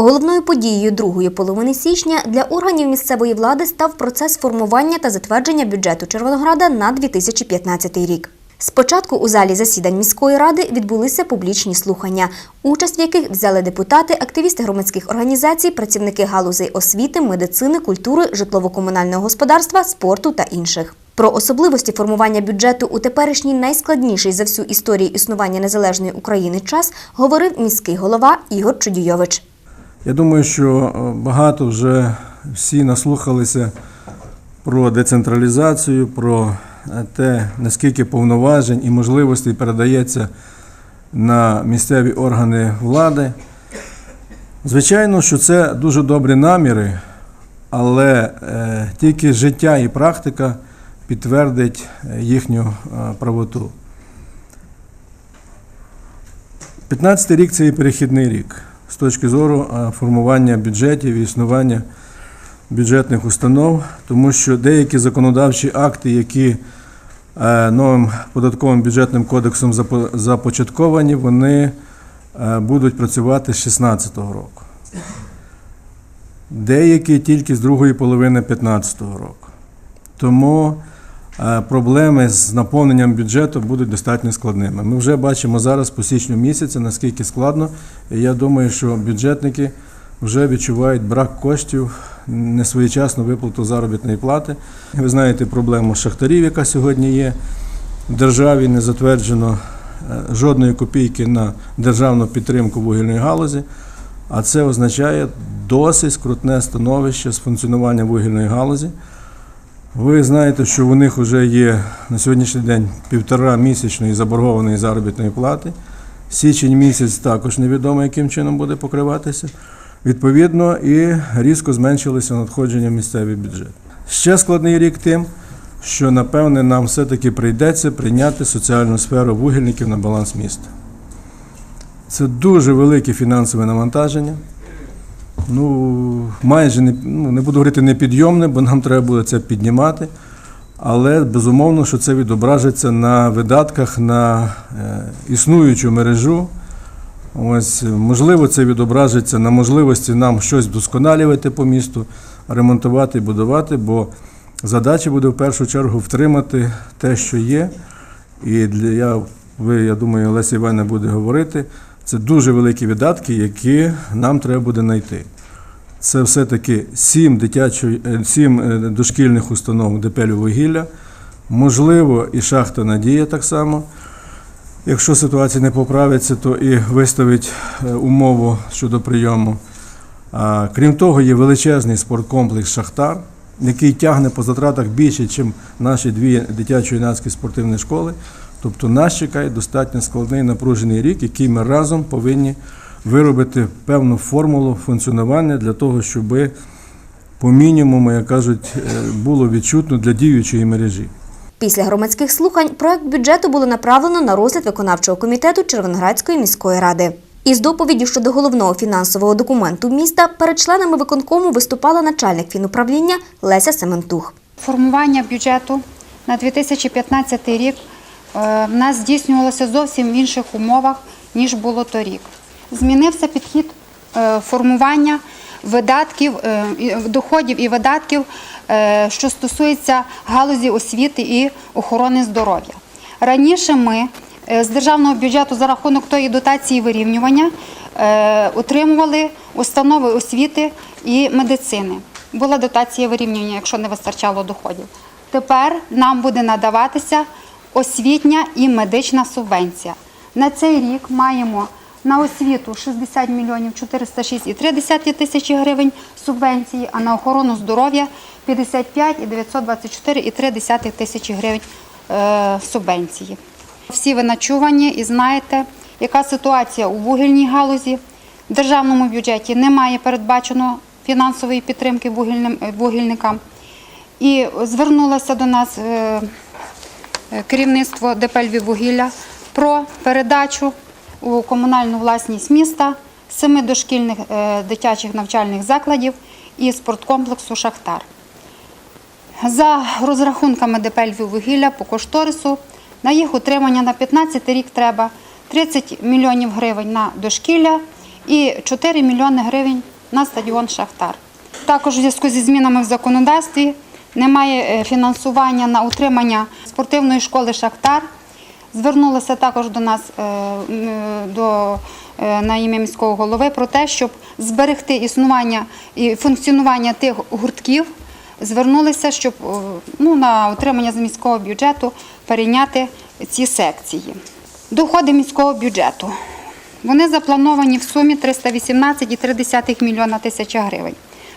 Головною подією другої половини січня для органів місцевої влади став процес формування та затвердження бюджету Червонограда на 2015 рік. Спочатку у залі засідань міської ради відбулися публічні слухання, участь в яких взяли депутати, активісти громадських організацій, працівники галузей освіти, медицини, культури, житлово-комунального господарства, спорту та інших. Про особливості формування бюджету у теперішній найскладніший за всю історію існування незалежної України час говорив міський голова Ігор Чудійович. Я думаю, що е, багато вже всі наслухалися про децентралізацію, про е, те, наскільки повноважень і можливостей передається на місцеві органи влади. Звичайно, що це дуже добрі наміри, але е, тільки життя і практика підтвердить їхню правоту. 15 рік це і перехідний рік з точки зору е, формування бюджетів і існування бюджетних установ, тому що деякі законодавчі акти, які е, новим податковим бюджетним кодексом започатковані, вони е, будуть працювати з 2016 року. Деякі тільки з другої половини 2015 року. Тому проблеми з наповненням бюджету будуть достатньо складними. Ми вже бачимо зараз по січню місяця, наскільки складно. І я думаю, що бюджетники вже відчувають брак коштів, несвоєчасну виплату заробітної плати. Ви знаєте проблему шахтарів, яка сьогодні є. В державі не затверджено е, жодної копійки на державну підтримку вугільної галузі. А це означає досить скрутне становище з функціонування вугільної галузі. Ви знаєте, що у них вже є на сьогоднішній день півтора місячної заборгованої заробітної плати. Січень місяць також невідомо, яким чином буде покриватися. Відповідно, і різко зменшилися надходження в місцевий бюджет. Ще складний рік тим, що напевне нам все-таки прийдеться прийняти соціальну сферу вугільників на баланс міста. Це дуже велике фінансове навантаження. Ну, майже не, ну, не буду говорити непідйомне, бо нам треба буде це піднімати. Але безумовно, що це відображиться на видатках на е, існуючу мережу. Ось, можливо, це відображиться на можливості нам щось вдосконалювати по місту, ремонтувати і будувати, бо задача буде в першу чергу втримати те, що є. І для я, ви, я думаю, Олеся Івановна буде говорити. Це дуже великі видатки, які нам треба буде знайти. Це все-таки сім, дитячої, е, е, дошкільних установ ДПЛю вугілля, можливо, і шахта Надія так само. Якщо ситуація не поправиться, то і виставить е, умову щодо прийому. Крім того, є величезний спорткомплекс Шахтар, який тягне по затратах більше, ніж наші дві дитячо-юнацькі спортивні школи. Тобто нас чекає достатньо складний напружений рік, який ми разом повинні виробити певну формулу функціонування для того, щоб по мінімуму, як кажуть, е, було відчутно для діючої мережі. Після громадських слухань проект бюджету було направлено на розгляд виконавчого комітету Червоноградської міської ради. Із доповіддю щодо головного фінансового документу міста перед членами виконкому виступала начальник фінуправління Леся Сементух. Формування бюджету на 2015 рік е, в нас здійснювалося зовсім в інших умовах, ніж було торік. Змінився підхід е, формування видатків, е, доходів і видатків, е, що стосується галузі освіти і охорони здоров'я. Раніше ми е, з державного бюджету за рахунок тої дотації вирівнювання е, утримували установи освіти і медицини. Була дотація вирівнювання, якщо не вистачало доходів. Тепер нам буде надаватися освітня і медична субвенція. На цей рік маємо на освіту 60 мільйонів 406,3 тисячі гривень субвенції, а на охорону здоров'я 55 і 924,3 тисячі гривень е, субвенції. Всі ви начувані і знаєте, яка ситуація у вугільній галузі. В державному бюджеті немає передбачено фінансової підтримки е, вугільникам. І звернулося до нас е, керівництво ДП «Львіввугілля» про передачу у комунальну власність міста семи дошкільних е, дитячих навчальних закладів і спорткомплексу Шахтар. За розрахунками ДП «Львіввугілля» по кошторису на їх утримання на 15 рік треба 30 мільйонів гривень на дошкілля і 4 мільйони гривень на стадіон Шахтар. Також у зв'язку зі змінами в законодавстві немає е, фінансування на утримання спортивної школи Шахтар. Звернулися також до нас е, е, до, е, на ім'я міського голови про те, щоб зберегти існування і функціонування тих гуртків. Звернулися, щоб ну, на утримання з міського бюджету перейняти ці секції. Доходи міського бюджету. Вони заплановані в сумі 318,3 мільйона тисяча гривень.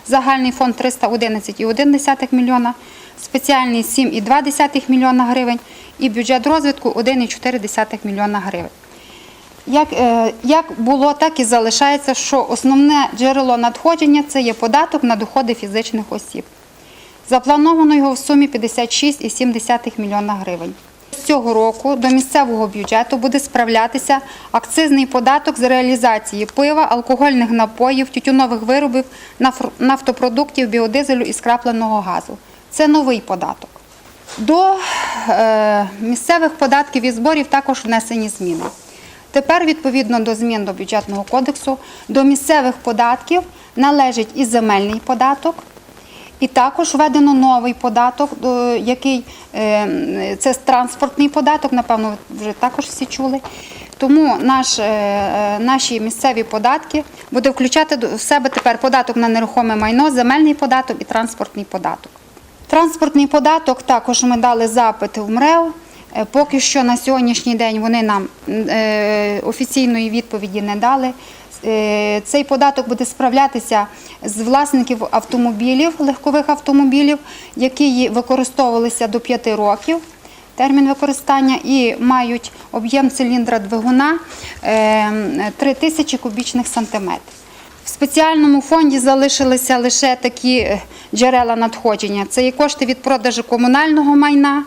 Загальний фонд 311,1 мільйона, спеціальний 7,2 мільйона гривень і бюджет розвитку 1,4 мільйона гривень. Як, е, як було, так і залишається, що основне джерело надходження це є податок на доходи фізичних осіб. Заплановано його в сумі 56,7 мільйона гривень. З цього року до місцевого бюджету буде справлятися акцизний податок з реалізації пива, алкогольних напоїв, тютюнових виробів, нафтопродуктів, біодизелю і скрапленого газу. Це новий податок. До е, місцевих податків і зборів також внесені зміни. Тепер, відповідно до змін до бюджетного кодексу, до місцевих податків належить і земельний податок, і також введено новий податок, який е, це транспортний податок, напевно, вже також всі чули. Тому наш, е, е, наші місцеві податки буде включати в себе тепер податок на нерухоме майно, земельний податок і транспортний податок. Транспортний податок також ми дали запит в МРЕО. Е, Поки що на сьогоднішній день вони нам е, офіційної відповіді не дали. Е, Цей податок буде справлятися з власників автомобілів, легкових автомобілів, які використовувалися до 5 років. Термін використання і мають об'єм циліндра двигуна е, 3000 кубічних сантиметрів. В спеціальному фонді залишилися лише такі е, джерела надходження. Це є кошти від продажу комунального майна,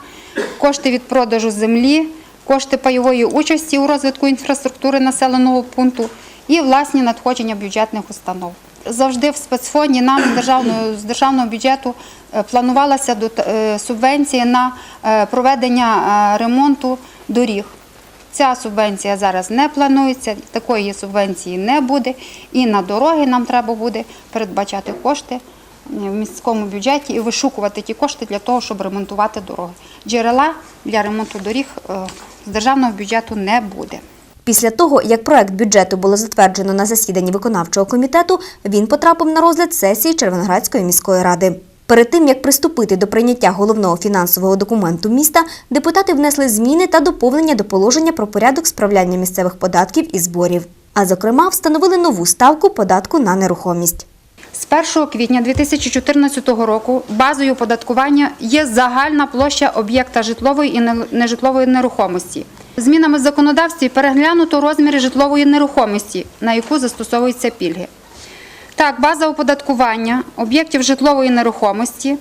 кошти від продажу землі, кошти пайової участі у розвитку інфраструктури населеного пункту і власні надходження бюджетних установ. Завжди в спецфонді нам з державного, з державного бюджету е, планувалася е, субвенція на проведення ремонту доріг. Ця субвенція зараз не планується, такої субвенції не буде. І на дороги нам треба буде передбачати кошти е, в міському бюджеті і вишукувати ті кошти для того, щоб ремонтувати дороги. Джерела для ремонту доріг е, з державного бюджету не буде. Після того, як проект бюджету було затверджено на засіданні виконавчого комітету, він потрапив на розгляд сесії Червоноградської міської ради. Перед тим як приступити до прийняття головного фінансового документу міста, депутати внесли зміни та доповнення до положення про порядок справляння місцевих податків і зборів. А зокрема, встановили нову ставку податку на нерухомість. З 1 квітня 2014 року базою оподаткування є загальна площа об'єкта житлової і нежитлової нерухомості. Змінами законодавстві переглянуто розміри житлової нерухомості, на яку застосовуються пільги. Так, база оподаткування об'єктів житлової нерухомості,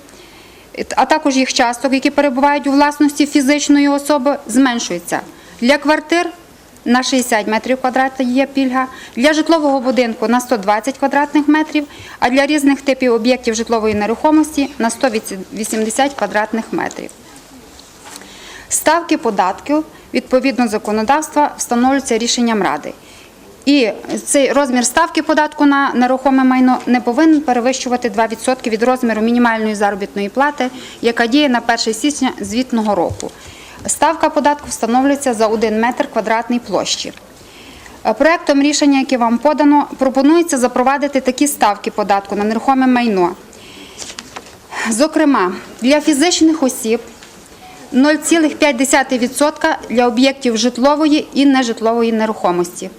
а також їх часток, які перебувають у власності фізичної особи, зменшується. Для квартир на 60 метрів квадратних є пільга, для житлового будинку на 120 квадратних метрів, а для різних типів об'єктів житлової нерухомості на 180 квадратних метрів. Ставки податків відповідно законодавства встановлюються рішенням Ради. І цей розмір ставки податку на нерухоме майно не повинен перевищувати 2% від розміру мінімальної заробітної плати, яка діє на 1 січня звітного року. Ставка податку встановлюється за 1 метр квадратний площі. Е, Проектом рішення, яке вам подано, пропонується запровадити такі ставки податку на нерухоме майно. Зокрема, для фізичних осіб 0,5% для об'єктів житлової і нежитлової нерухомості.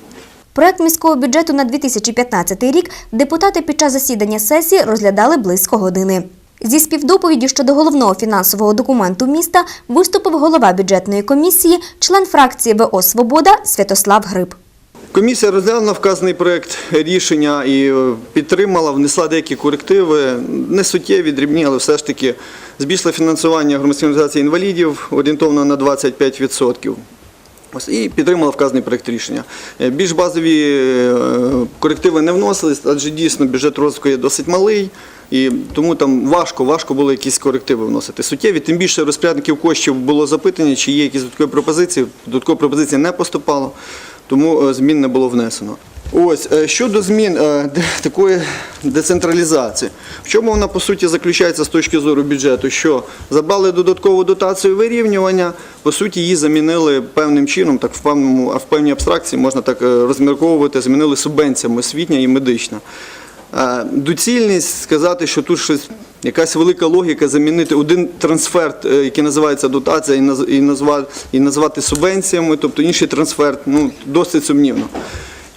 Проект міського бюджету на 2015 рік депутати під час засідання сесії розглядали близько години. Зі співдоповіддю щодо головного фінансового документу міста виступив голова бюджетної комісії, член фракції ВО Свобода Святослав Гриб. Комісія розглянула вказаний проект рішення і е, підтримала, внесла деякі корективи, не суттєві, дрібні, але все ж таки збільшила фінансування громадської організації інвалідів орієнтовно на 25%. Ось, і підтримала вказаний проєкт рішення. Е, Більш базові е, корективи не вносились, адже дійсно бюджет розвитку є досить малий, і тому там важко, важко було якісь корективи вносити. Суттєві, тим більше розпорядників коштів було запитання, чи є якісь додаткові пропозиції. Додаткові пропозиції не поступало, тому е, змін не було внесено. Ось е, щодо змін е, такої децентралізації. В чому вона по суті заключається з точки зору бюджету? Що забрали додаткову дотацію вирівнювання, по суті, її замінили певним чином, так в певному а в певній абстракції можна так е, розмірковувати, змінили субвенціями освітня і медична. Доцільність сказати, що тут щось якась велика логіка замінити один трансферт, е, який називається дотація, і назвати, і назвати субвенціями, тобто інший трансферт, ну досить сумнівно.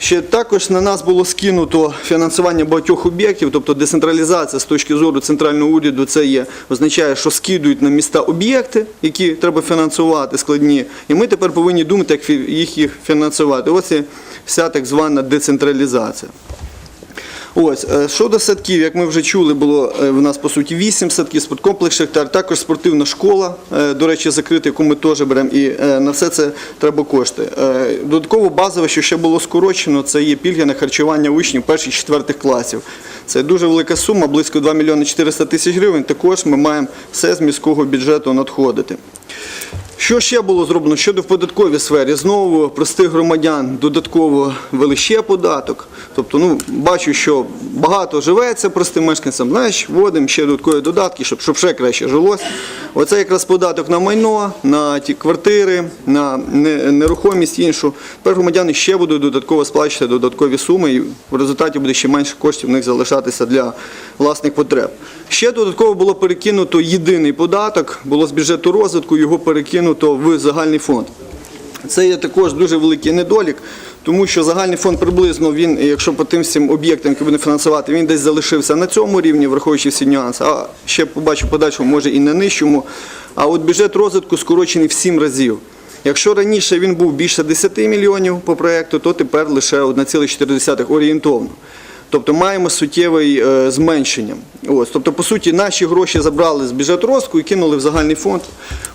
Ще також на нас було скинуто фінансування багатьох об'єктів, тобто децентралізація з точки зору центрального уряду, це є означає, що скидують на міста об'єкти, які треба фінансувати складні, і ми тепер повинні думати, як їх їх фінансувати. Ось і вся так звана децентралізація. Ось е, щодо садків, як ми вже чули, було е, в нас по суті 8 садків, спорткомплекс Шахтар, також спортивна школа, е, до речі, закрита, яку ми теж беремо, і на все це треба кошти. Додатково базове, що ще було скорочено, це є пільги на харчування учнів перших четвертих класів. Це дуже велика сума, близько 2 мільйони 400 тисяч гривень. Також ми маємо все з міського бюджету надходити. Що ще було зроблено щодо в податковій сфері? Знову простих громадян додатково ввели ще податок. Тобто, ну бачу, що багато живеться простим мешканцям. Знаєш, вводимо ще додаткові додатки, щоб, щоб ще краще жилось. Оце якраз податок на майно, на ті квартири, на нерухомість іншу. Тепер громадяни ще будуть додатково сплачувати додаткові суми, і в результаті буде ще менше коштів в них залишатися для власних потреб. Ще додатково було перекинуто єдиний податок, було з бюджету розвитку, його перекинуто в загальний фонд. Це є також дуже великий недолік, тому що загальний фонд приблизно він, якщо по тим всім об'єктам, які буде фінансувати, він десь залишився на цьому рівні, враховуючи всі нюанси. А ще побачу подальшому, може і на нижчому. А от бюджет розвитку скорочений в 7 разів. Якщо раніше він був більше 10 мільйонів по проекту, то тепер лише 1,4 орієнтовно. Тобто маємо суттєве е, зменшення. Тобто, по суті, наші гроші забрали з бюджету розвитку і кинули в загальний фонд.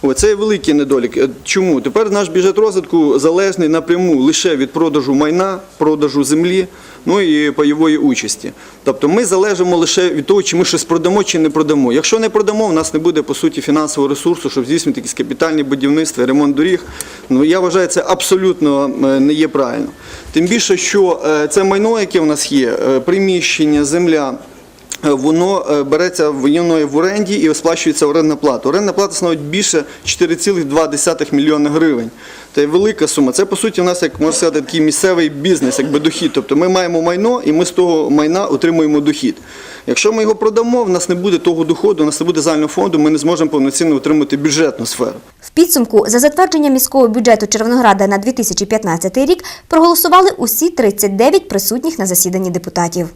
Ось, це великий недолік. Е, Чому? Тепер наш бюджет розвитку залежний напряму лише від продажу майна, продажу землі, ну і пайової участі. Тобто ми залежимо лише від того, чи ми щось продамо чи не продамо. Якщо не продамо, у нас не буде по суті фінансового ресурсу, щоб здійснювати якісь капітальні будівництва, ремонт доріг. Ну я вважаю, це абсолютно е, не є правильно. Тим більше, що це майно, яке в нас є, приміщення, земля. е, Воно е, береться воєнною в оренді і сплачується орендна плата. Орендна плата становить більше 4,2 мільйона гривень. Це велика сума. Це по суті у нас, як можна сказати, такий місцевий бізнес, якби дохід. Тобто ми маємо майно і ми з того майна отримуємо дохід. Якщо ми його продамо, в нас не буде того доходу, у нас не буде загального фонду, ми не зможемо повноцінно отримати бюджетну сферу. В підсумку за затвердження міського бюджету Червонограда на 2015 рік проголосували усі 39 присутніх на засіданні депутатів.